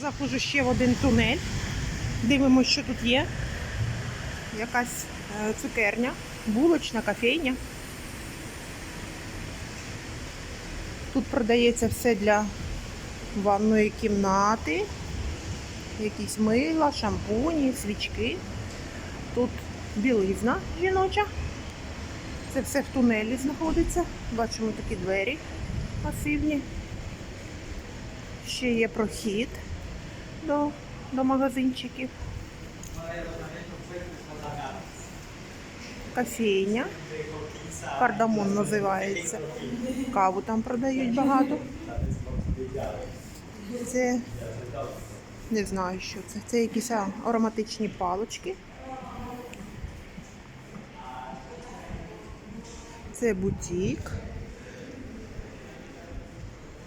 Заходжу ще в один тунель. Дивимося, що тут є. Якась е, цукерня, булочна, кофейня. Тут продається все для ванної кімнати. Якісь мила, шампуні, свічки. Тут білизна жіноча. Це все в тунелі знаходиться. Бачимо такі двері масивні. Ще є прохід до, до магазинчиків. Кофейня. Кардамон називається. Каву там продають багато. Це не знаю, що це. Це якісь ароматичні палочки. Це бутік.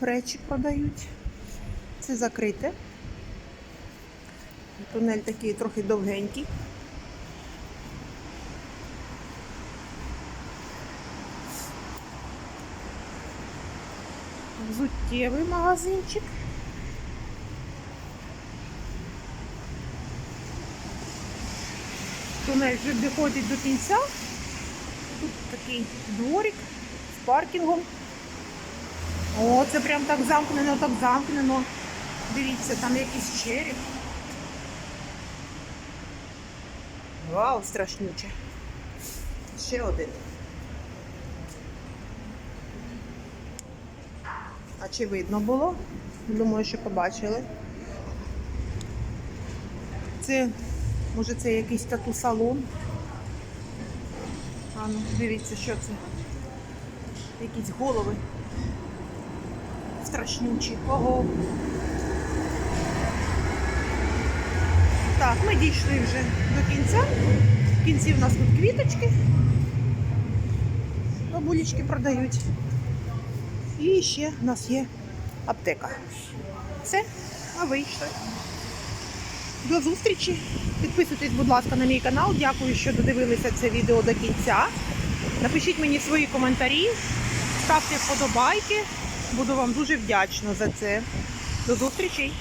Речі продають. Це закрите. Тунель такий трохи довгенький. Взуттєвий магазинчик. Тунель вже доходить до кінця. Тут такий дворик з паркінгом. О, це прям так замкнено, так замкнено. Дивіться, там якийсь череп. Вау, страшнюче. Ще один. А чи видно було? Думаю, що побачили. Це, може, це якийсь тату-салон. А ну, дивіться, що це. Якісь голови. Страшнючі. Ого. Так, ми дійшли вже до кінця. В кінці в нас тут квіточки. Бабулечки продають. І ще в нас є аптека. Все, а вийшли. До зустрічі. Підписуйтесь, будь ласка, на мій канал. Дякую, що додивилися це відео до кінця. Напишіть мені свої коментарі, ставте вподобайки. Буду вам дуже вдячна за це. До зустрічі!